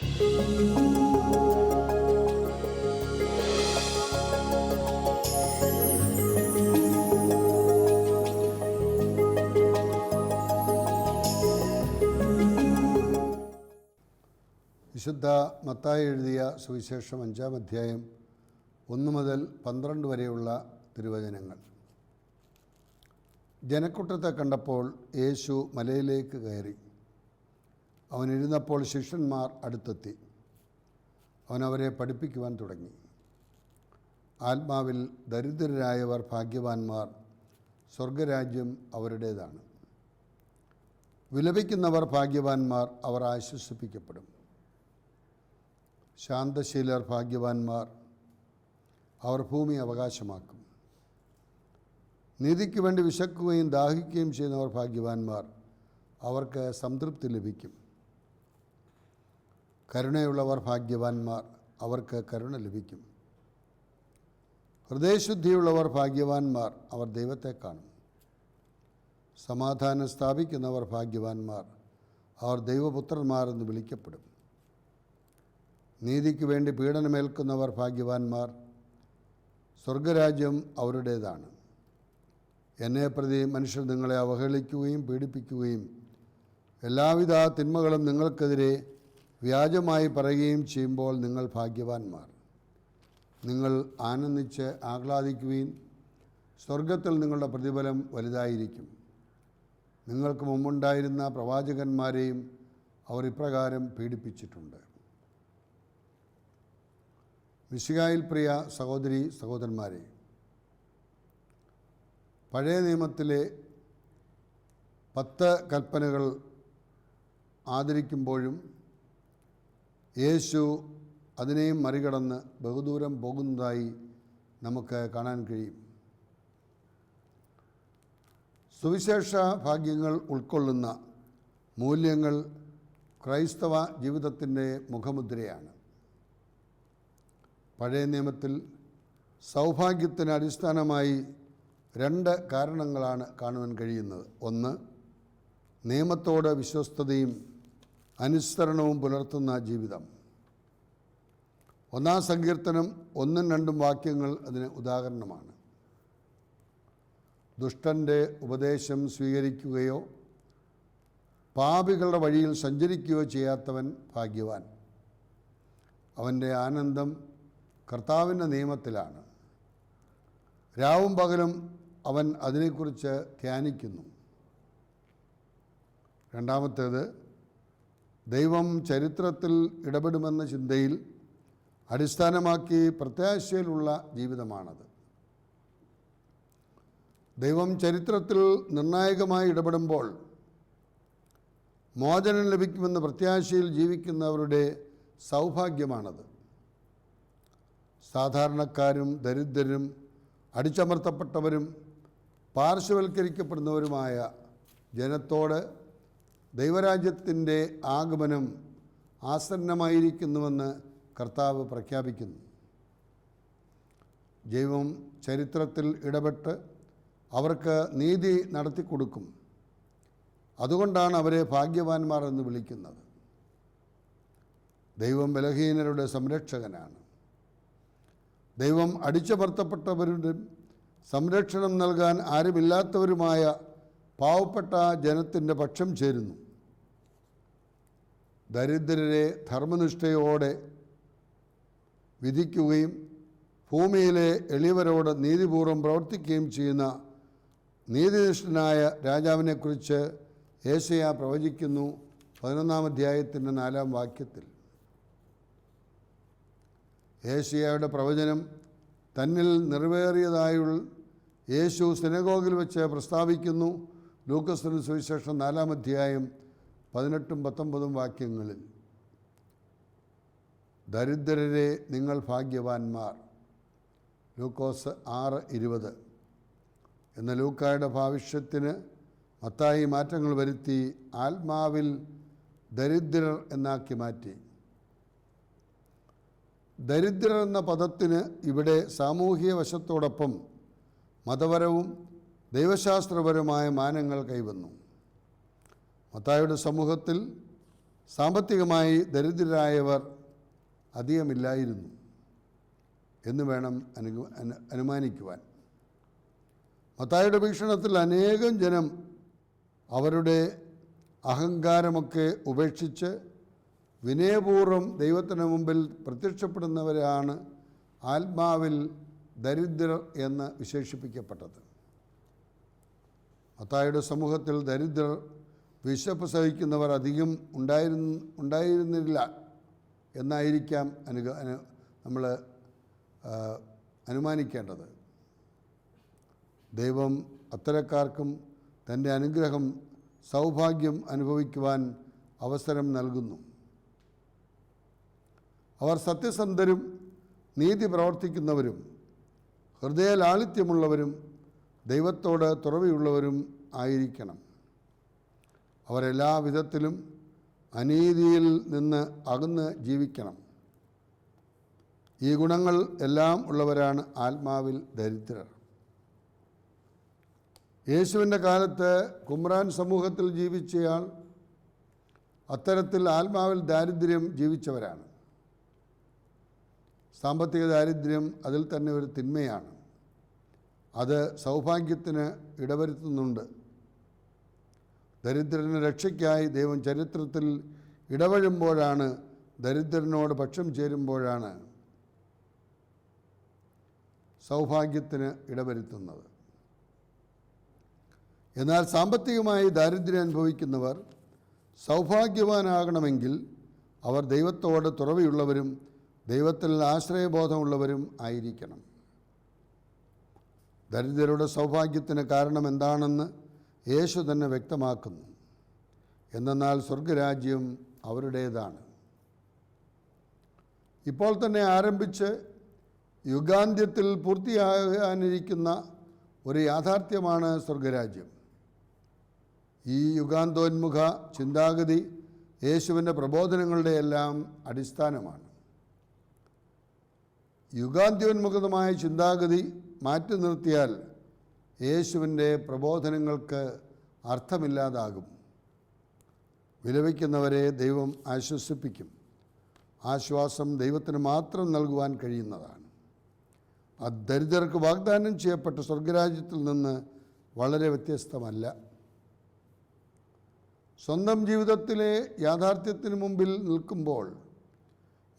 വിശുദ്ധ മത്തായി എഴുതിയ സുവിശേഷം അഞ്ചാം അധ്യായം ഒന്ന് മുതൽ പന്ത്രണ്ട് വരെയുള്ള തിരുവചനങ്ങൾ. ജനക്കൂട്ടത്തെ കണ്ടപ്പോൾ യേശു മലയിലേക്ക് കയറി. അവൻ ഇരുന്നപ്പോൾ ശിഷ്യന്മാർ അടുത്തെത്തി. അവൻ അവരെ പഠിപ്പിക്കുവാൻ തുടങ്ങി. ആത്മാവിൽ ദരിദ്രരായവർ ഭാഗ്യവാന്മാർ സ്വർഗരാജ്യം അവരുടേതാണ്. വിലപിക്കുന്നവർ ഭാഗ്യവാന്മാർ അവർ ആശ്വസിപ്പിക്കപ്പെടും. ശാന്തശീലർ ഭാഗ്യവാന്മാർ അവർ ഭൂമി അവകാശമാക്കും. നീതിക്ക് വേണ്ടി വിശക്കുകയും ദാഹിക്കുകയും ചെയ്യുന്നവർ ഭാഗ്യവാന്മാർ അവർക്ക് സംതൃപ്തി ലഭിക്കും. കരുണയുള്ളവർ ഭാഗ്യവാന്മാർ അവർക്ക് കരുണ ലഭിക്കും. ഹൃദയശുദ്ധിയുള്ളവർ ഭാഗ്യവാന്മാർ അവർ ദൈവത്തെ കാണും. സമാധാനം സ്ഥാപിക്കുന്നവർ ഭാഗ്യവാന്മാർ അവർ ദൈവപുത്രന്മാർ എന്ന് വിളിക്കപ്പെടും. നീതിക്ക് വേണ്ടി പീഡനമേൽക്കുന്നവർ ഭാഗ്യവാന്മാർ സ്വർഗരാജ്യം അവരുടേതാണ്. എന്നെ പ്രതി മനുഷ്യർ നിങ്ങളെ അവഹേളിക്കുകയും പീഡിപ്പിക്കുകയും എല്ലാവിധ തിന്മകളും നിങ്ങൾക്കെതിരെ വ്യാജമായി പറയുകയും ചെയ്യുമ്പോൾ നിങ്ങൾ ഭാഗ്യവാന്മാർ. നിങ്ങൾ ആനന്ദിച്ച് ആഹ്ലാദിക്കുകയും സ്വർഗത്തിൽ നിങ്ങളുടെ പ്രതിഫലം വലുതായിരിക്കും. നിങ്ങൾക്ക് മുമ്പുണ്ടായിരുന്ന പ്രവാചകന്മാരെയും അവർ ഇപ്രകാരം പീഡിപ്പിച്ചിട്ടുണ്ട്. മിശികായിൽ പ്രിയ സഹോദരി സഹോദരന്മാരെ പഴയ നിയമത്തിലെ പത്ത് കൽപ്പനകൾ ആദരിക്കുമ്പോഴും യേശു അതിനെയും മറികടന്ന് ബഹുദൂരം പോകുന്നതായി നമുക്ക് കാണാൻ കഴിയും. സുവിശേഷ ഭാഗ്യങ്ങൾ ഉൾക്കൊള്ളുന്ന മൂല്യങ്ങൾ ക്രൈസ്തവ ജീവിതത്തിന്റെ മുഖമുദ്രയാണ്. പഴയ നിയമത്തിൽ സൗഭാഗ്യത്തിന് അടിസ്ഥാനമായി രണ്ട് കാരണങ്ങളാണ് കാണുവാൻ കഴിയുന്നത്. ഒന്ന് നിയമത്തോട് വിശ്വസ്തതയും അനുസരണവും പുലർത്തുന്ന ജീവിതം. ഒന്നാം സങ്കീർത്തനം ഒന്നും രണ്ടും വാക്യങ്ങൾ അതിന് ഉദാഹരണമാണ്. ദുഷ്ടന്റെ ഉപദേശം സ്വീകരിക്കുകയോ പാപികളുടെ വഴിയിൽ സഞ്ചരിക്കുകയോ ചെയ്യാത്തവൻ ഭാഗ്യവാൻ. അവന്റെ ആനന്ദം കർത്താവിന്റെ നിയമത്തിലാണ്. രാവും പകലും അവൻ അതിനെക്കുറിച്ച് ധ്യാനിക്കുന്നു. രണ്ടാമത്തേത് ദൈവം ചരിത്രത്തിൽ ഇടപെടുമെന്ന ചിന്തയിൽ അടിസ്ഥാനമാക്കി പ്രത്യാശയിലുള്ള ജീവിതമാണത്. ദൈവം ചരിത്രത്തിൽ നിർണായകമായി ഇടപെടുമ്പോൾ മോചനം ലഭിക്കുമെന്ന പ്രത്യാശയിൽ ജീവിക്കുന്നവരുടെ സൗഭാഗ്യമാണത്. സാധാരണക്കാരും ദരിദ്രരും അടിച്ചമർത്തപ്പെട്ടവരും പാർശ്വവൽക്കരിക്കപ്പെടുന്നവരുമായ ജനത്തോട് ദൈവരാജ്യത്തിന്റെ ആഗമനം ആസന്നമായിരിക്കുന്നുവെന്ന് കർത്താവ് പ്രഖ്യാപിക്കുന്നു. ദൈവം ചരിത്രത്തിൽ ഇടപെട്ട് അവർക്ക് നീതി നടത്തിക്കൊടുക്കും. അതുകൊണ്ടാണ് അവരെ ഭാഗ്യവാന്മാർ എന്ന് വിളിക്കുന്നത്. ദൈവം ബലഹീനരുടെ സംരക്ഷകനാണ്. ദൈവം അടിച്ചമർത്തപ്പെട്ടവരുടെ സംരക്ഷണം നൽകാൻ ആരുമില്ലാത്തവരുമായ പാവപ്പെട്ട ജനത്തിന്റെ പക്ഷം ചേരുന്നു. ദരിദ്രരെ ധർമ്മനിഷ്ഠയോടെ വിധിക്കുകയും ഭൂമിയിലെ എളിയവരോട് നീതിപൂർവം പ്രവർത്തിക്കുകയും ചെയ്യുന്ന നീതിനിഷ്ഠനായ രാജാവിനെക്കുറിച്ച് ഏശയ പ്രവചിക്കുന്നു പതിനൊന്നാം അധ്യായത്തിന്റെ നാലാം വാക്യത്തിൽ. ഏഷ്യയുടെ പ്രവചനം തന്നിൽ നിറവേറിയതായുള്ള യേശു സിനഗോഗിൽ വെച്ച് പ്രസ്താവിക്കുന്നു. ലൂക്കസിന് സുവിശേഷം നാലാം അധ്യായം പതിനെട്ടും പത്തൊമ്പതും വാക്യങ്ങളിൽ ദരിദ്രരെ നിങ്ങൾ ഭാഗ്യവാന്മാർ. ലൂക്കോസ് ആറ് ഇരുപത്. എന്ന ലൂക്കായുടെ ഭാവിഷ്യത്തിന് മത്തായി മാറ്റങ്ങൾ വരുത്തി ആത്മാവിൽ ദരിദ്രർ എന്നാക്കി മാറ്റി. ദരിദ്രർ എന്ന പദത്തിന് ഇവിടെ സാമൂഹിക വശത്തോടൊപ്പം മതപരവും ദൈവശാസ്ത്രപരമായ മാനങ്ങൾ കൈവന്നു. മത്തായുടെ സമൂഹത്തിൽ സാമ്പത്തികമായി ദരിദ്രരായവർ അധികമില്ലായിരുന്നു എന്ന് വേണം അനു അനു- അനുമാനിക്കുവാൻ. മത്തായുടെ വീക്ഷണത്തിൽ അനേകം ജനം അവരുടെ അഹങ്കാരമൊക്കെ ഉപേക്ഷിച്ച് വിനയപൂർവം ദൈവത്തിന് മുമ്പിൽ പ്രത്യക്ഷപ്പെടുന്നവരാണ് ആത്മാവിൽ ദരിദ്രർ എന്ന് വിശേഷിപ്പിക്കപ്പെട്ടത്. മത്തായുടെ സമൂഹത്തിൽ ദരിദ്രർ വിശപ്പ് സഹിക്കുന്നവർ അധികം ഉണ്ടായിരുന്നു ഉണ്ടായിരുന്നില്ല എന്നായിരിക്കാം അനു നമ്മൾ അനുമാനിക്കേണ്ടത്. ദൈവം അത്തരക്കാർക്കും തന്റെ അനുഗ്രഹം സൗഭാഗ്യം അനുഭവിക്കുവാൻ അവസരം നൽകുന്നു. അവർ സത്യസന്ധരും നീതി പ്രവർത്തിക്കുന്നവരും ഹൃദയ ലാളിത്യമുള്ളവരും ദൈവത്തോട് തുറവിയുള്ളവരും ആയിരിക്കണം. അവരെല്ലാ വിധത്തിലും അനീതിയിൽ നിന്ന് അകന്ന് ജീവിക്കണം. ഈ ഗുണങ്ങൾ എല്ലാം ഉള്ളവരാണ് ആത്മാവിൽ ദരിദ്രർ. യേശുവിന്റെ കാലത്ത് കുമ്രാൻ സമൂഹത്തിൽ ജീവിച്ചയാൾ അത്തരത്തിൽ ആത്മാവിൽ ദാരിദ്ര്യം ജീവിച്ചവരാണ്. സാമ്പത്തിക ദാരിദ്ര്യം അതിൽ തന്നെ ഒരു തിന്മയാണ്. അത് സൗഭാഗ്യത്തിന് ഇടവരുത്തുന്നുണ്ട്. ദരിദ്രന് രക്ഷയ്ക്കായി ദൈവം ചരിത്രത്തിൽ ഇടപഴുമ്പോഴാണ് ദരിദ്രനോട് പക്ഷം ചേരുമ്പോഴാണ് സൗഭാഗ്യത്തിന് ഇടവരുത്തുന്നത്. എന്നാൽ സാമ്പത്തികമായി ദാരിദ്ര്യം അനുഭവിക്കുന്നവർ സൗഭാഗ്യവാനാകണമെങ്കിൽ അവർ ദൈവത്തോട് തുറവിയുള്ളവരും ദൈവത്തിൽ ആശ്രയബോധമുള്ളവരും ആയിരിക്കണം. ദരിദ്രരുടെ സൗഭാഗ്യത്തിന് കാരണം എന്താണെന്ന് യേശു തന്നെ വ്യക്തമാക്കുന്നു. എന്നാൽ സ്വർഗരാജ്യം അവരുടേതാണ്. ഇപ്പോൾ തന്നെ ആരംഭിച്ച് യുഗാന്ത്യത്തിൽ പൂർത്തിയാകാനിരിക്കുന്ന ഒരു യാഥാർത്ഥ്യമാണ് സ്വർഗരാജ്യം ഈ യുഗാന്തോന്മുഖ ചിന്താഗതി യേശുവിന്റെ പ്രബോധനങ്ങളുടെ എല്ലാം അടിസ്ഥാനമാണ്. യുഗാന്ത്യോന്മുഖമായ ചിന്താഗതി മാറ്റി നിർത്തിയാൽ യേശുവിന്റെ പ്രബോധനങ്ങൾക്ക് അർത്ഥമില്ലാതാകും. വിലപിക്കുന്നവരെ ദൈവം ആശ്വസിപ്പിക്കും. ആശ്വാസം ദൈവത്തിന് മാത്രം നൽകുവാൻ കഴിയുന്നതാണ്. ആ ദരിദ്രർക്ക് വാഗ്ദാനം ചെയ്യപ്പെട്ട സ്വർഗരാജ്യത്തിൽ നിന്ന് വളരെ വ്യത്യസ്തമല്ല. സ്വന്തം ജീവിതത്തിലെ യാഥാർത്ഥ്യത്തിന് മുമ്പിൽ നിൽക്കുമ്പോൾ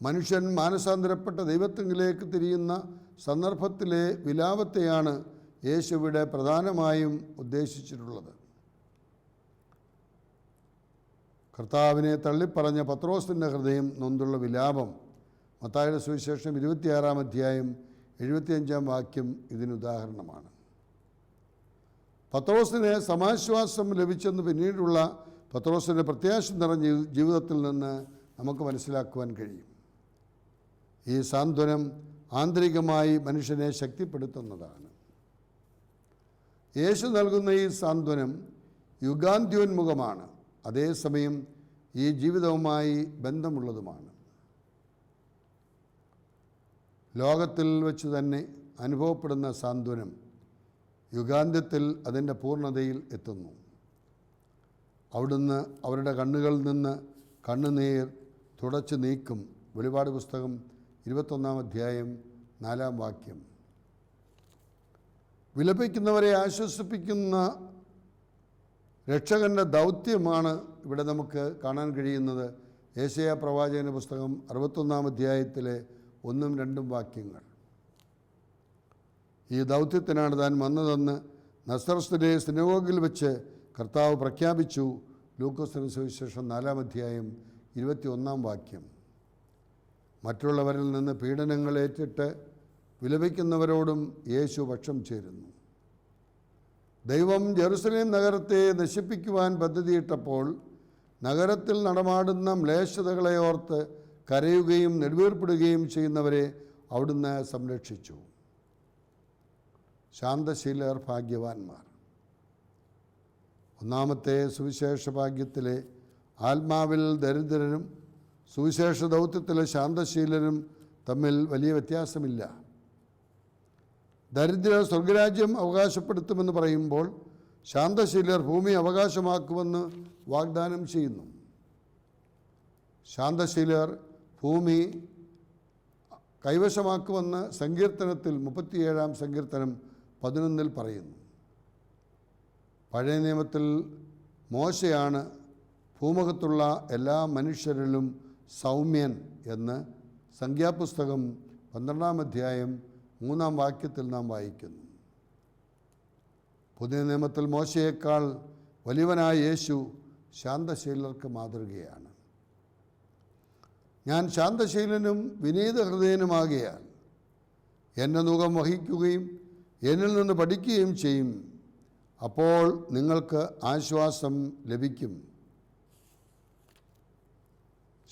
മനുഷ്യൻ മാനസാന്തരപ്പെട്ട ദൈവത്തിലേക്ക് തിരിയുന്ന സന്ദർഭത്തിലെ വിലാപത്തെയാണ് യേശുവിടെ പ്രധാനമായും ഉദ്ദേശിച്ചിട്ടുള്ളത്. കർത്താവിനെ തള്ളിപ്പറഞ്ഞ പത്രോസിന്റെ ഹൃദയം നൊന്തുള്ള വിലാപം മത്തായുടെ സുവിശേഷം ഇരുപത്തിയാറാം അധ്യായം എഴുപത്തിയഞ്ചാം വാക്യം ഇതിനുദാഹരണമാണ് പത്രോസിന് സമാശ്വാസം ലഭിച്ചെന്ന് പിന്നീടുള്ള പത്രോസിന്റെ പ്രത്യാശ നിറഞ്ഞ ജീവിതത്തിൽ നിന്ന് നമുക്ക് മനസ്സിലാക്കുവാൻ കഴിയും. ഈ സാന്ത്വനം ആന്തരികമായി മനുഷ്യനെ ശക്തിപ്പെടുത്തുന്നതാണ്. യേശു നൽകുന്ന ഈ സാന്ത്വനം യുഗാന്ത്യോന്മുഖമാണ്. അതേസമയം ഈ ജീവിതവുമായി ബന്ധമുള്ളതുമാണ്. ലോകത്തിൽ വെച്ച് തന്നെ അനുഭവപ്പെടുന്ന സാന്ത്വനം യുഗാന്ത്യത്തിൽ അതിന്റെ പൂർണതയിൽ എത്തുന്നു. അവിടുന്ന് അവരുടെ കണ്ണുകളിൽ നിന്ന് കണ്ണുനീർ തുടച്ചു നീക്കും. വെളിപാട് പുസ്തകം ഇരുപത്തൊന്നാം അധ്യായം നാലാം വാക്യം. വിലപിക്കുന്നവരെ ആശ്വസിപ്പിക്കുന്ന രക്ഷകന്റെ ദൗത്യമാണ് ഇവിടെ നമുക്ക് കാണാൻ കഴിയുന്നത്. ഏഷ്യ പ്രവാചകന പുസ്തകം അറുപത്തൊന്നാം അധ്യായത്തിലെ ഒന്നും രണ്ടും വാക്യങ്ങൾ. ഈ ദൗത്യത്തിനാണ് താൻ വന്നതെന്ന് നസ്രസ്തിലെ സിനഗോഗിൽ വെച്ച് കർത്താവ് പ്രഖ്യാപിച്ചു. ലൂക്കോസിന് സുവിശേഷം നാലാം അധ്യായം ഇരുപത്തി ഒന്നാം വാക്യം. മറ്റുള്ളവരിൽ നിന്ന് പീഡനങ്ങൾ ഏറ്റിട്ട് വിലപിക്കുന്നവരോടും യേശു പക്ഷം ചേരുന്നു. ദൈവം ജെറുസലേം നഗരത്തെ നശിപ്പിക്കുവാൻ പദ്ധതിയിട്ടപ്പോൾ നഗരത്തിൽ നടമാടുന്ന മ്ലേച്ഛതകളെ ഓർത്ത് കരയുകയും നെടുവേർപ്പെടുകയും ചെയ്യുന്നവരെ അവിടുന്ന് സംരക്ഷിച്ചു. ശാന്തശീലർ ഭാഗ്യവാന്മാർ. ഒന്നാമത്തെ സുവിശേഷ ഭാഗ്യത്തിലെ ആത്മാവിൽ ദരിദ്രരും സുവിശേഷ ദൗത്യത്തിലെ ശാന്തശീലനും തമ്മിൽ വലിയ വ്യത്യാസമില്ല. ദരിദ്ര സ്വർഗരാജ്യം അവകാശപ്പെടുത്തുമെന്ന് പറയുമ്പോൾ ശാന്തശീലർ ഭൂമി അവകാശമാക്കുമെന്ന് വാഗ്ദാനം ചെയ്യുന്നു. ശാന്തശീലർ ഭൂമി കൈവശമാക്കുമെന്ന് സങ്കീർത്തനത്തിൽ മുപ്പത്തിയേഴാം സങ്കീർത്തനം പതിനൊന്നിൽ പറയുന്നു. പഴയ നിയമത്തിൽ മോശയാണ് ഭൂമുഖത്തുള്ള എല്ലാ മനുഷ്യരിലും സൗമ്യൻ എന്ന് സംഖ്യാപുസ്തകം പന്ത്രണ്ടാം അധ്യായം മൂന്നാം വാക്യത്തിൽ നാം വായിക്കുന്നു. പുതിയ നിയമത്തിൽ മോശയേക്കാൾ വലിയവനായ യേശു ശാന്തശീലർക്ക് മാതൃകയാണ്. ഞാൻ ശാന്തശീലനും വിനീത ഹൃദയനുമാകിയാൽ എന്റെ മുഖം വഹിക്കുകയും എന്നിൽ നിന്ന് പഠിക്കുകയും ചെയ്യും. അപ്പോൾ നിങ്ങൾക്ക് ആശ്വാസം ലഭിക്കും.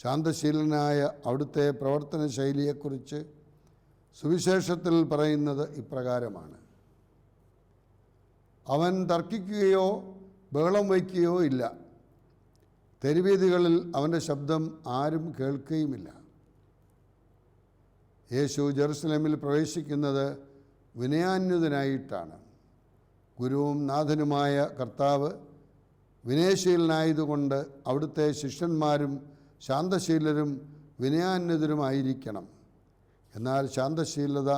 ശാന്തശീലനായ അവിടുത്തെ പ്രവർത്തന ശൈലിയെക്കുറിച്ച് സുവിശേഷത്തിൽ പറയുന്നത് ഇപ്രകാരമാണ്. അവൻ തർക്കിക്കുകയോ ബഹളം വയ്ക്കുകയോ ഇല്ല. തെരുവീതികളിൽ അവന്റെ ശബ്ദം ആരും കേൾക്കുകയുമില്ല. യേശു ജെറുസലേമിൽ പ്രവേശിക്കുന്നത് വിനയാന്യുതനായിട്ടാണ് ഗുരുവും നാഥനുമായ കർത്താവ് വിനയശീലനായതുകൊണ്ട് അവിടുത്തെ ശിഷ്യന്മാരും ശാന്തശീലരും വിനയാന്വിതരുമായിരിക്കണം. എന്നാൽ ശാന്തശീലത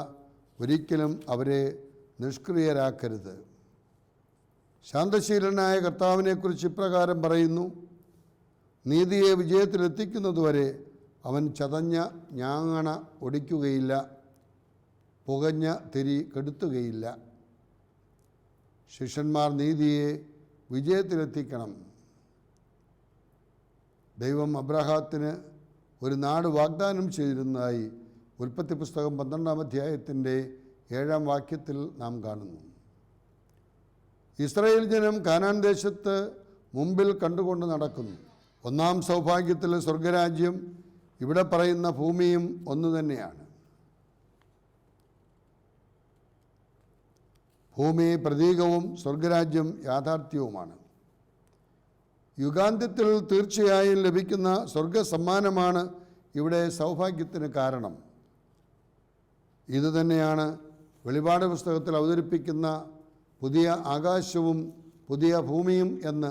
ഒരിക്കലും അവരെ നിഷ്ക്രിയരാക്കരുത്. ശാന്തശീലനായ കർത്താവിനെക്കുറിച്ച് ഇപ്രകാരം പറയുന്നു നീതിയെ വിജയത്തിലെത്തിക്കുന്നതുവരെ അവൻ ചതഞ്ഞ ഞാങ്ങണ ഒടിക്കുകയില്ല പുകഞ്ഞ തിരി കെടുത്തുകയില്ല. ശിഷ്യന്മാർ നീതിയെ വിജയത്തിലെത്തിക്കണം. ദൈവം അബ്രഹാത്തിന് ഒരു നാട് വാഗ്ദാനം ചെയ്തിരുന്നതായി ഉൽപ്പത്തി പുസ്തകം പന്ത്രണ്ടാം അധ്യായത്തിന്റെ ഏഴാം വാക്യത്തിൽ നാം കാണുന്നു. ഇസ്രായേൽ ജനം കാനാൻ ദേശത്ത് മുമ്പിൽ കണ്ടുകൊണ്ട് നടക്കുന്നു. ഒന്നാം സൗഭാഗ്യത്തിലെ സ്വർഗരാജ്യം ഇവിടെ പറയുന്ന ഭൂമിയും ഒന്നു തന്നെയാണ്. ഭൂമി പ്രതീകവും സ്വർഗരാജ്യം യാഥാർത്ഥ്യവുമാണ്. യുഗാന്ത്യത്തിൽ തീർച്ചയായും ലഭിക്കുന്ന സ്വർഗ സമ്മാനമാണ് ഇവിടെ സൗഭാഗ്യത്തിന് കാരണം. ഇതുതന്നെയാണ് വെളിപാട് പുസ്തകത്തിൽ അവതരിപ്പിക്കുന്ന പുതിയ ആകാശവും പുതിയ ഭൂമിയും എന്ന്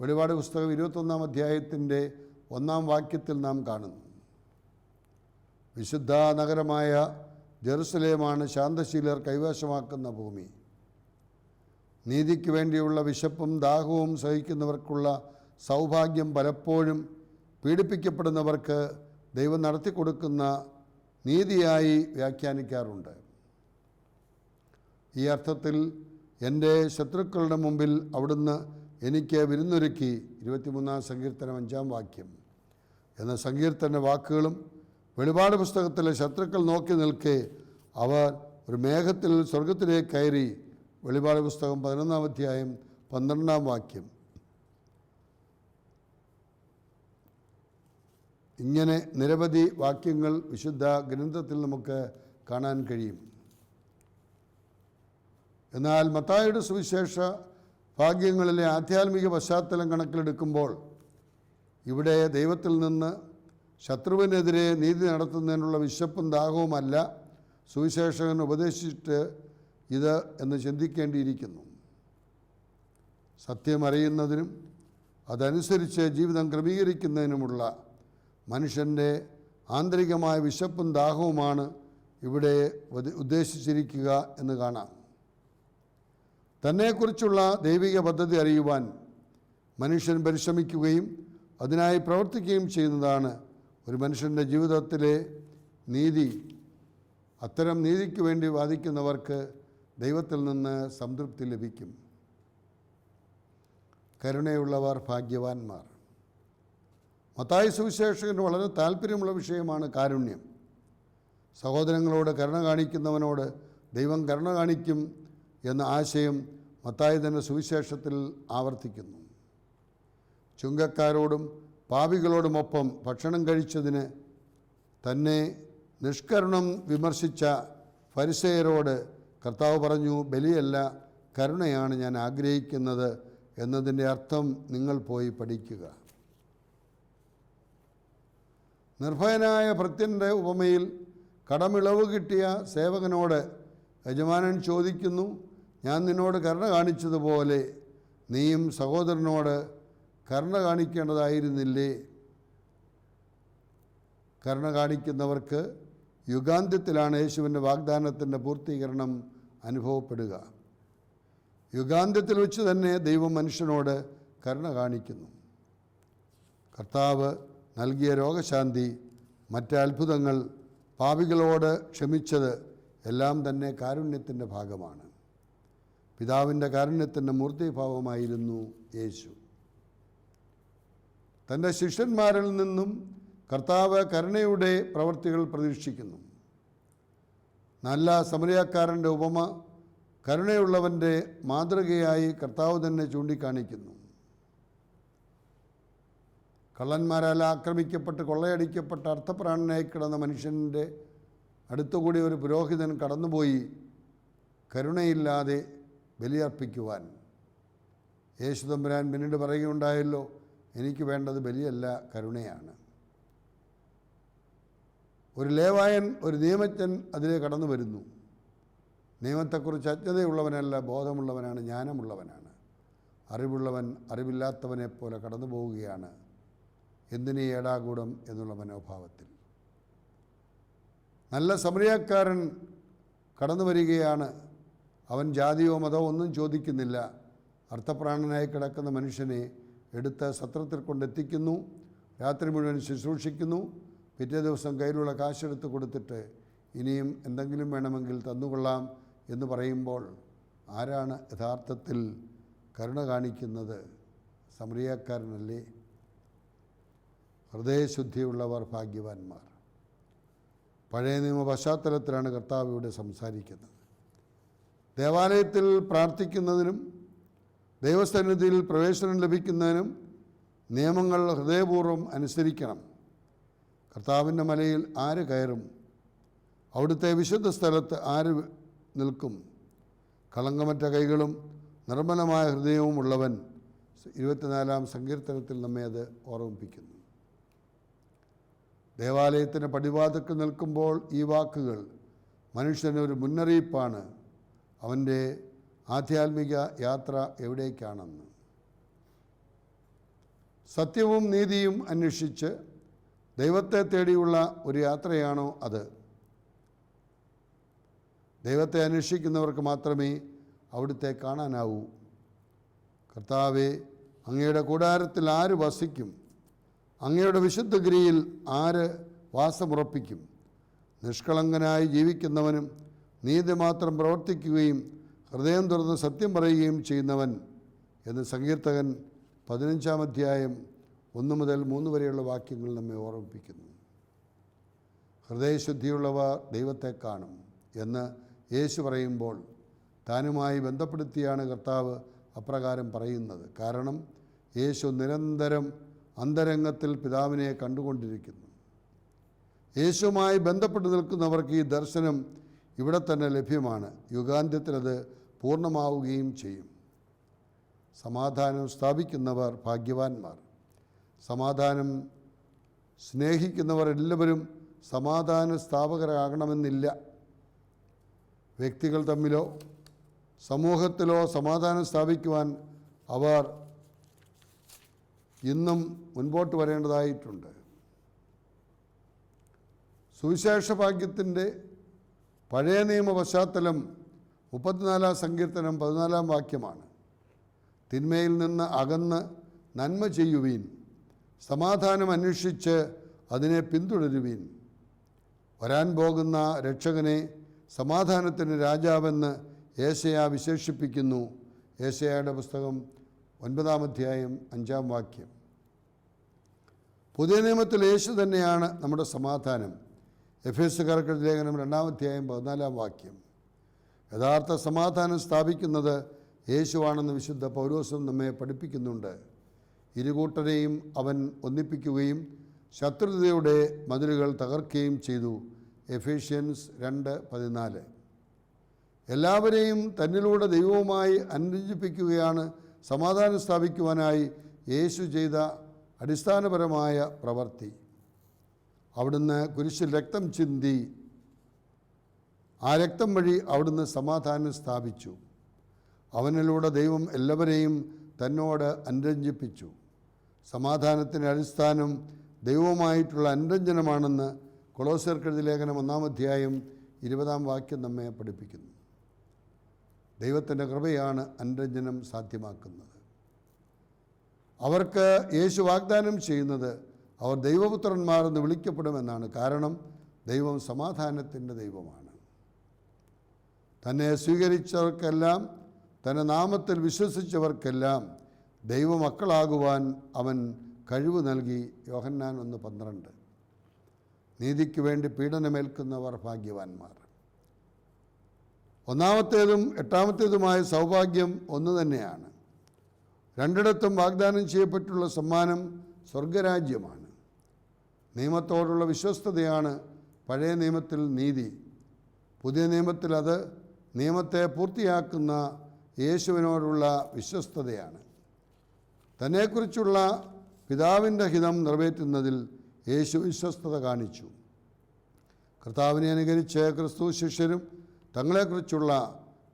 വെളിപാട് പുസ്തകം ഇരുപത്തൊന്നാം അധ്യായത്തിന്റെ ഒന്നാം വാക്യത്തിൽ നാം കാണുന്നു. വിശുദ്ധ നഗരമായ ജെറുസലേമാണ് ശാന്തശീലർ കൈവശമാക്കുന്ന ഭൂമി. നീതിക്ക് വേണ്ടിയുള്ള വിശപ്പും ദാഹവും സഹിക്കുന്നവർക്കുള്ള സൗഭാഗ്യം പലപ്പോഴും പീഡിപ്പിക്കപ്പെടുന്നവർക്ക് ദൈവം നടത്തി കൊടുക്കുന്ന നീതിയായി വ്യാഖ്യാനിക്കാറുണ്ട്. ഈ അർത്ഥത്തിൽ എന്റെ ശത്രുക്കളുടെ മുമ്പിൽ അവിടുന്ന് എനിക്ക് വിരുന്നൊരുക്കി ഇരുപത്തിമൂന്നാം സങ്കീർത്തനം അഞ്ചാം വാക്യം. എന്ന സങ്കീർത്തന വാക്കുകളും വെളിപാട് പുസ്തകത്തിലെ ശത്രുക്കൾ നോക്കി നിൽക്കെ അവർ ഒരു മേഘത്തിൽ സ്വർഗത്തിലേക്ക് കയറി വെളിപാട് പുസ്തകം പതിനൊന്നാം അധ്യായം പന്ത്രണ്ടാം വാക്യം. ഇങ്ങനെ നിരവധി വാക്യങ്ങൾ വിശുദ്ധ ഗ്രന്ഥത്തിൽ നമുക്ക് കാണാൻ കഴിയും. എന്നാൽ മത്തായുടെ സുവിശേഷ ഭാഗ്യങ്ങളിലെ ആധ്യാത്മിക പശ്ചാത്തലം കണക്കിലെടുക്കുമ്പോൾ ഇവിടെ ദൈവത്തിൽ നിന്ന് ശത്രുവിനെതിരെ നീതി നടത്തുന്നതിനുള്ള വിശപ്പും ദാഹവുമല്ല സുവിശേഷകൻ ഉപദേശിച്ചിട്ട് ഇത് എന്ന് ചിന്തിക്കേണ്ടിയിരിക്കുന്നു. സത്യം അറിയുന്നതിനും അതനുസരിച്ച് ജീവിതം ക്രമീകരിക്കുന്നതിനുമുള്ള മനുഷ്യന്റെ ആന്തരികമായ വിശപ്പും ദാഹവുമാണ് ഇവിടെ ഉദ്ദേശിച്ചിരിക്കുക എന്ന് കാണാം. തന്നെക്കുറിച്ചുള്ള ദൈവിക പദ്ധതി അറിയുവാൻ മനുഷ്യൻ പരിശ്രമിക്കുകയും അതിനായി പ്രവർത്തിക്കുകയും ചെയ്യുന്നതാണ് ഒരു മനുഷ്യന്റെ ജീവിതത്തിലെ നീതി. അത്തരം നീതിക്ക് വേണ്ടി വാദിക്കുന്നവർക്ക് ദൈവത്തിൽ നിന്ന് സംതൃപ്തി ലഭിക്കും. കരുണയുള്ളവർ ഭാഗ്യവാന്മാർ. മത്തായി സുവിശേഷകന് വളരെ താല്പര്യമുള്ള വിഷയമാണ് കാരുണ്യം. സഹോദരങ്ങളോട് കരുണ കാണിക്കുന്നവനോട് ദൈവം കരുണ കാണിക്കും എന്ന ആശയം മത്തായി തന്നെ സുവിശേഷത്തിൽ ആവർത്തിക്കുന്നു. ചുങ്കക്കാരോടും പാപികളോടുമൊപ്പം ഭക്ഷണം കഴിച്ചതിന് തന്നെ നിഷ്കരുണം വിമർശിച്ച ഫരിസയരോട് കർത്താവ് പറഞ്ഞു ബലിയല്ല കരുണയാണ് ഞാൻ ആഗ്രഹിക്കുന്നത് എന്നതിന്റെ അർത്ഥം നിങ്ങൾ പോയി പഠിക്കുക. നിർഭയനായ ഭൃത്യന്റെ ഉപമയിൽ കടമിളവ് കിട്ടിയ സേവകനോട് യജമാനൻ ചോദിക്കുന്നു ഞാൻ നിന്നോട് കരുണ കാണിച്ചതുപോലെ നീയും സഹോദരനോട് കരുണ കാണിക്കേണ്ടതായിരുന്നില്ലേ? കരുണ കാണിക്കുന്നവർക്ക് യുഗാന്ത്യത്തിലാണ് യേശുവിന്റെ വാഗ്ദാനത്തിന്റെ പൂർത്തീകരണം അനുഭവപ്പെടുക. യുഗാന്ത്യത്തിൽ വെച്ച് തന്നെ ദൈവം മനുഷ്യനോട് കരുണ കാണിക്കുന്നു. കർത്താവ് നൽകിയ രോഗശാന്തി മറ്റ് അത്ഭുതങ്ങൾ പാപികളോട് ക്ഷമിച്ചത് എല്ലാം തന്നെ കാരുണ്യത്തിന്റെ ഭാഗമാണ്. പിതാവിന്റെ കാരുണ്യത്തിന്റെ മൂർത്തിഭാവമായിരുന്നു യേശു. തന്റെ ശിഷ്യന്മാരിൽ നിന്നും കർത്താവ് കരുണയുടെ പ്രവൃത്തികൾ പ്രതീക്ഷിക്കുന്നു. നല്ല സമരക്കാരന്റെ ഉപമ കരുണയുള്ളവന്റെ മാതൃകയായി കർത്താവ് തന്നെ ചൂണ്ടിക്കാണിക്കുന്നു. കള്ളന്മാരാൽ ആക്രമിക്കപ്പെട്ട് കൊള്ളയടിക്കപ്പെട്ട അർത്ഥപ്രാണനായി കിടന്ന മനുഷ്യന്റെ അടുത്തുകൂടി ഒരു പുരോഹിതൻ കടന്നുപോയി കരുണയില്ലാതെ ബലിയർപ്പിക്കുവാൻ. യേശുതമ്പുരാൻ പിന്നീട് പറയുകയുണ്ടായല്ലോ എനിക്ക് വേണ്ടത് ബലിയല്ല കരുണയാണ്. ഒരു ലേവായൻ ഒരു നിയമജ്ഞൻ അതിലെ കടന്നു വരുന്നു. നിയമത്തെക്കുറിച്ച് അജ്ഞതയുള്ളവനല്ല ബോധമുള്ളവനാണ് ജ്ഞാനമുള്ളവനാണ്. അറിവുള്ളവൻ അറിവില്ലാത്തവനെ പോലെ കടന്നു പോവുകയാണ് എന്തിനീ ഏടാകൂടം എന്നുള്ള മനോഭാവത്തിൽ? നല്ല സമരിയക്കാരൻ കടന്നു വരികയാണ്. അവൻ ജാതിയോ മതമോ ഒന്നും ചോദിക്കുന്നില്ല. അർത്ഥപ്രാണനായി കിടക്കുന്ന മനുഷ്യനെ എടുത്ത് സത്രത്തിൽ കൊണ്ടെത്തിക്കുന്നു. രാത്രി മുഴുവൻ ശുശ്രൂഷിക്കുന്നു. പിറ്റേ ദിവസം കയ്യിലുള്ള കാശെടുത്ത് കൊടുത്തിട്ട് ഇനിയും എന്തെങ്കിലും വേണമെങ്കിൽ തന്നുകൊള്ളാം എന്ന് പറയുമ്പോൾ ആരാണ് യഥാർത്ഥത്തിൽ കരുണ കാണിക്കുന്നത്? സമറിയക്കാരനല്ലേ ഹൃദയശുദ്ധിയുള്ളവർ ഭാഗ്യവാന്മാർ. പഴയ നിയമ പശ്ചാത്തലത്തിലാണ് കർത്താവ് ഇവിടെ സംസാരിക്കുന്നത്. ദേവാലയത്തിൽ പ്രാർത്ഥിക്കുന്നതിനും ദൈവസന്നിധിയിൽ പ്രവേശനം ലഭിക്കുന്നതിനും നിയമങ്ങൾ ഹൃദയപൂർവം അനുസരിക്കണം. കർത്താവിന്റെ മലയിൽ ആര് കയറും? അവിടുത്തെ വിശുദ്ധ സ്ഥലത്ത് ആര് നിൽക്കും? കളങ്കമറ്റ കൈകളും നിർമ്മലമായ ഹൃദയവും ഉള്ളവൻ ഇരുപത്തിനാലാം സങ്കീർത്തനത്തിൽ നമ്മെ അത് ഓർമ്മിപ്പിക്കുന്നു. ദേവാലയത്തിന് പടിവാതക്ക് നിൽക്കുമ്പോൾ ഈ വാക്കുകൾ മനുഷ്യന് ഒരു മുന്നറിയിപ്പാണ്. അവന്റെ ആധ്യാത്മിക യാത്ര എവിടേക്കാണെന്ന്. സത്യവും നീതിയും അന്വേഷിച്ച് ദൈവത്തെ തേടിയുള്ള ഒരു യാത്രയാണോ അത്? ദൈവത്തെ അന്വേഷിക്കുന്നവർക്ക് മാത്രമേ അവിടുത്തെ കാണാനാവൂ. കർത്താവെ അങ്ങയുടെ കൂടാരത്തിൽ ആര് വസിക്കും? അങ്ങയുടെ വിശുദ്ധഗിരിയിൽ ആര് വാസമുറപ്പിക്കും? നിഷ്കളങ്കനായി ജീവിക്കുന്നവനും നീതി മാത്രം പ്രവർത്തിക്കുകയും ഹൃദയം തുറന്ന് സത്യം പറയുകയും ചെയ്യുന്നവൻ എന്ന് സങ്കീർത്തകൻ പതിനഞ്ചാം അധ്യായം ഒന്ന് മുതൽ മൂന്ന് വരെയുള്ള വാക്യങ്ങൾ നമ്മെ ഓർമ്മിപ്പിക്കുന്നു. ഹൃദയശുദ്ധിയുള്ളവ ദൈവത്തെ കാണും എന്ന് യേശു പറയുമ്പോൾ താനുമായി ബന്ധപ്പെടുത്തിയാണ് കർത്താവ് അപ്രകാരം പറയുന്നത്. കാരണം യേശു നിരന്തരം അന്തരംഗത്തിൽ പിതാവിനെ കണ്ടുകൊണ്ടിരിക്കുന്നു. യേശുമായി ബന്ധപ്പെട്ട് നിൽക്കുന്നവർക്ക് ഈ ദർശനം ഇവിടെ തന്നെ ലഭ്യമാണ്. യുഗാന്ത്യത്തിൽ അത് പൂർണമാവുകയും ചെയ്യും. സമാധാനം സ്ഥാപിക്കുന്നവർ ഭാഗ്യവാന്മാർ. സമാധാനം സ്നേഹിക്കുന്നവർ എല്ലാവരും സമാധാന സ്ഥാപകരാകണമെന്നില്ല. വ്യക്തികൾ തമ്മിലോ സമൂഹത്തിലോ സമാധാനം സ്ഥാപിക്കുവാൻ അവർ ഇന്നും മുൻപോട്ട് വരേണ്ടതായിട്ടുണ്ട്. സുവിശേഷ ഭാഗ്യത്തിന്റെ പഴയ നിയമ പശ്ചാത്തലം മുപ്പത്തിനാലാം സങ്കീർത്തനം പതിനാലാം വാക്യമാണ്. തിന്മയിൽ നിന്ന് അകന്ന് നന്മ ചെയ്യുവീൻ സമാധാനം അന്വേഷിച്ച് അതിനെ പിന്തുടരുവീൻ. വരാൻ പോകുന്ന രക്ഷകനെ സമാധാനത്തിന് രാജാവെന്ന് ഏശയ വിശേഷിപ്പിക്കുന്നു. ഏശയയുടെ പുസ്തകം ഒൻപതാം അധ്യായം അഞ്ചാം വാക്യം. പുതിയ നിയമത്തിൽ യേശു തന്നെയാണ് നമ്മുടെ സമാധാനം. എഫ് എസ് കാർക്ക് ലേഖനം രണ്ടാം അധ്യായം പതിനാലാം വാക്യം. യഥാർത്ഥ സമാധാനം സ്ഥാപിക്കുന്നത് യേശുവാണെന്ന് വിശുദ്ധ പൗരോസം നമ്മെ പഠിപ്പിക്കുന്നുണ്ട്. ഇരുകൂട്ടരെയും അവൻ ഒന്നിപ്പിക്കുകയും ശത്രുതയുടെ മതിലുകൾ തകർക്കുകയും ചെയ്തു. എഫേഷ്യൻസ് രണ്ട് പതിനാല്. എല്ലാവരെയും തന്നിലൂടെ ദൈവവുമായി അനുരഞ്ജിപ്പിക്കുകയാണ് സമാധാനം സ്ഥാപിക്കുവാനായി യേശു ചെയ്ത അടിസ്ഥാനപരമായ പ്രവൃത്തി അവിടുന്ന് കുരിശിൽ രക്തം ചിന്തി ആ രക്തം വഴി അവിടുന്ന് സമാധാനം സ്ഥാപിച്ചു. അവനിലൂടെ ദൈവം എല്ലാവരെയും തന്നോട് അനുരഞ്ജിപ്പിച്ചു. സമാധാനത്തിന്റെ അടിസ്ഥാനം ദൈവമായിട്ടുള്ള അനുരഞ്ജനമാണെന്ന് കൊളോസർക്കെഴുതി ലേഖനം ഒന്നാം അധ്യായം ഇരുപതാം വാക്യം നമ്മെ പഠിപ്പിക്കുന്നു. ദൈവത്തിന്റെ കൃപയാണ് അനുരഞ്ജനം സാധ്യമാക്കുന്നത്. അവർക്ക് യേശു വാഗ്ദാനം ചെയ്യുന്നത് അവർ ദൈവപുത്രന്മാരെന്ന് വിളിക്കപ്പെടുമെന്നാണ്. കാരണം ദൈവം സമാധാനത്തിന്റെ ദൈവമാണ്. തന്നെ സ്വീകരിച്ചവർക്കെല്ലാം തന്റെ നാമത്തിൽ വിശ്വസിച്ചവർക്കെല്ലാം ദൈവമക്കളാകുവാൻ അവൻ കഴിവ് നൽകി. യോഹന്നാൻ ഒന്ന് പന്ത്രണ്ട്. നീതിക്ക് വേണ്ടി പീഡനമേൽക്കുന്നവർ ഭാഗ്യവാന്മാർ. ഒന്നാമത്തേതും എട്ടാമത്തേതുമായ സൗഭാഗ്യം ഒന്ന് തന്നെയാണ്. രണ്ടിടത്തും വാഗ്ദാനം ചെയ്യപ്പെട്ടുള്ള സമ്മാനം സ്വർഗരാജ്യമാണ്. നിയമത്തോടുള്ള വിശ്വസ്തതയാണ് പഴയ നിയമത്തിൽ നീതി. പുതിയ നിയമത്തിൽ അത് നിയമത്തെ പൂർത്തിയാക്കുന്ന യേശുവിനോടുള്ള വിശ്വസ്തതയാണ്. തന്നെക്കുറിച്ചുള്ള പിതാവിന്റെ ഹിതം നിറവേറ്റുന്നതിൽ യേശു വിശ്വസ്തത കാണിച്ചു. കർത്താവിനെ അനുകരിച്ച് ക്രിസ്തു ശിഷ്യരും തങ്ങളെക്കുറിച്ചുള്ള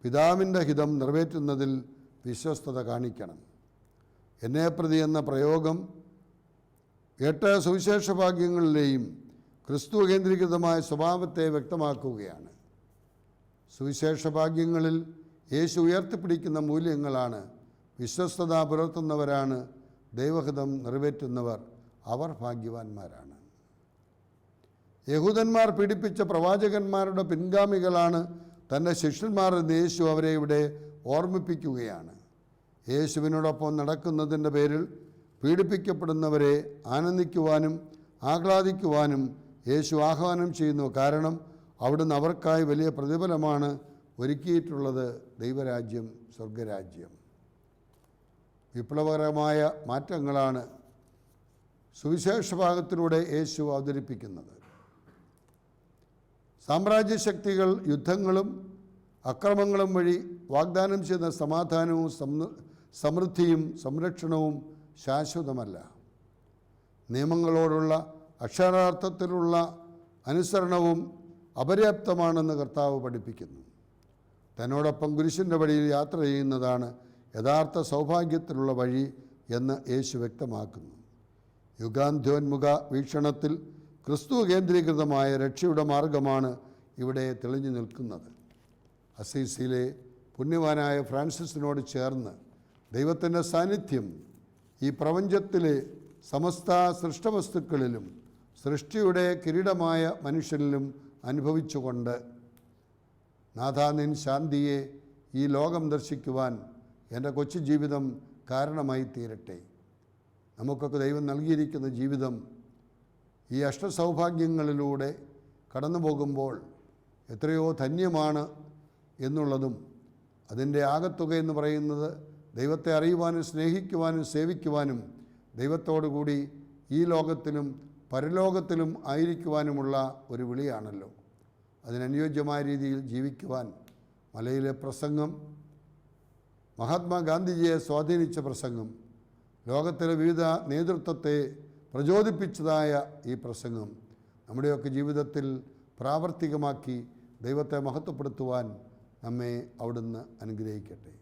പിതാവിന്റെ ഹിതം നിറവേറ്റുന്നതിൽ വിശ്വസ്തത കാണിക്കണം. എന്നെ പ്രതി എന്ന പ്രയോഗം എട്ട് സുവിശേഷ ഭാഗ്യങ്ങളിലെയും ക്രിസ്തു കേന്ദ്രീകൃതമായ സ്വഭാവത്തെ വ്യക്തമാക്കുകയാണ്. സുവിശേഷ ഭാഗ്യങ്ങളിൽ യേശു ഉയർത്തിപ്പിടിക്കുന്ന മൂല്യങ്ങളാണ് വിശ്വസ്തത പുലർത്തുന്നവരാണ് ദൈവഹിതം നിറവേറ്റുന്നവർ അവർ ഭാഗ്യവാന്മാരാണ്. യഹൂദന്മാർ പീഡിപ്പിച്ച പ്രവാചകന്മാരുടെ പിൻഗാമികളാണ് തന്റെ ശിഷ്യന്മാർ എന്ന് യേശു അവരെ ഇവിടെ ഓർമ്മിപ്പിക്കുകയാണ്. യേശുവിനോടൊപ്പം നടക്കുന്നതിന്റെ പേരിൽ പീഡിപ്പിക്കപ്പെടുന്നവരെ ആനന്ദിക്കുവാനും ആഹ്ലാദിക്കുവാനും യേശു ആഹ്വാനം ചെയ്യുന്നു. കാരണം അവിടുന്ന് അവർക്കായി വലിയ പ്രതിഫലമാണ് ഒരുക്കിയിട്ടുള്ളത് ദൈവരാജ്യം സ്വർഗരാജ്യം. വിപ്ലവകരമായ മാറ്റങ്ങളാണ് സുവിശേഷ ഭാഗത്തിലൂടെ യേശു അവതരിപ്പിക്കുന്നത്. സാമ്രാജ്യശക്തികൾ യുദ്ധങ്ങളും അക്രമങ്ങളും വഴി വാഗ്ദാനം ചെയ്യുന്ന സമാധാനവും സമൃദ്ധിയും സംരക്ഷണവും ശാശ്വതമല്ല. നിയമങ്ങളോടുള്ള അക്ഷരാർത്ഥത്തിലുള്ള അനുസരണവും അപര്യാപ്തമാണെന്ന് കർത്താവ് പഠിപ്പിക്കുന്നു. തന്നോടൊപ്പം കുരിശിന്റെ വഴിയിൽ യാത്ര ചെയ്യുന്നതാണ് യഥാർത്ഥ സൗഭാഗ്യത്തിലുള്ള വഴി എന്ന് യേശു വ്യക്തമാക്കുന്നു. യുഗാന്ധ്യോന്മുഖ വീക്ഷണത്തിൽ ക്രിസ്തു കേന്ദ്രീകൃതമായ രക്ഷയുടെ മാർഗമാണ് ഇവിടെ തെളിഞ്ഞു നിൽക്കുന്നത്. അസീസിയിലെ പുണ്യവാനായ ഫ്രാൻസിസിനോട് ചേർന്ന് ദൈവത്തിന്റെ സാന്നിധ്യം ഈ പ്രപഞ്ചത്തിലെ സമസ്ത സൃഷ്ടവസ്തുക്കളിലും സൃഷ്ടിയുടെ കിരീടമായ മനുഷ്യനിലും അനുഭവിച്ചുകൊണ്ട് നാഥാനിൻ ശാന്തിയെ ഈ ലോകം ദർശിക്കുവാൻ എന്റെ കൊച്ചു ജീവിതം കാരണമായി തീരട്ടെ. നമുക്കൊക്കെ ദൈവം നൽകിയിരിക്കുന്ന ജീവിതം ഈ അഷ്ടസൗഭാഗ്യങ്ങളിലൂടെ കടന്നു പോകുമ്പോൾ എത്രയോ ധന്യമാണ് എന്നുള്ളതും അതിന്റെ ആകത്തുക എന്ന് പറയുന്നത് ദൈവത്തെ അറിയുവാനും സ്നേഹിക്കുവാനും സേവിക്കുവാനും ദൈവത്തോടുകൂടി ഈ ലോകത്തിലും പരലോകത്തിലും ആയിരിക്കുവാനുമുള്ള ഒരു വിളിയാണല്ലോ. അതിനനുയോജ്യമായ രീതിയിൽ ജീവിക്കുവാൻ മലയിലെ പ്രസംഗം മഹാത്മാഗാന്ധിജിയെ സ്വാധീനിച്ച പ്രസംഗം ലോകത്തിലെ വിവിധ നേതൃത്വത്തെ പ്രചോദിപ്പിച്ചതായ ഈ പ്രസംഗം നമ്മുടെയൊക്കെ ജീവിതത്തിൽ പ്രാവർത്തികമാക്കി ദൈവത്തെ മഹത്വപ്പെടുത്തുവാൻ നമ്മെ അവിടുന്ന് അനുഗ്രഹിക്കട്ടെ.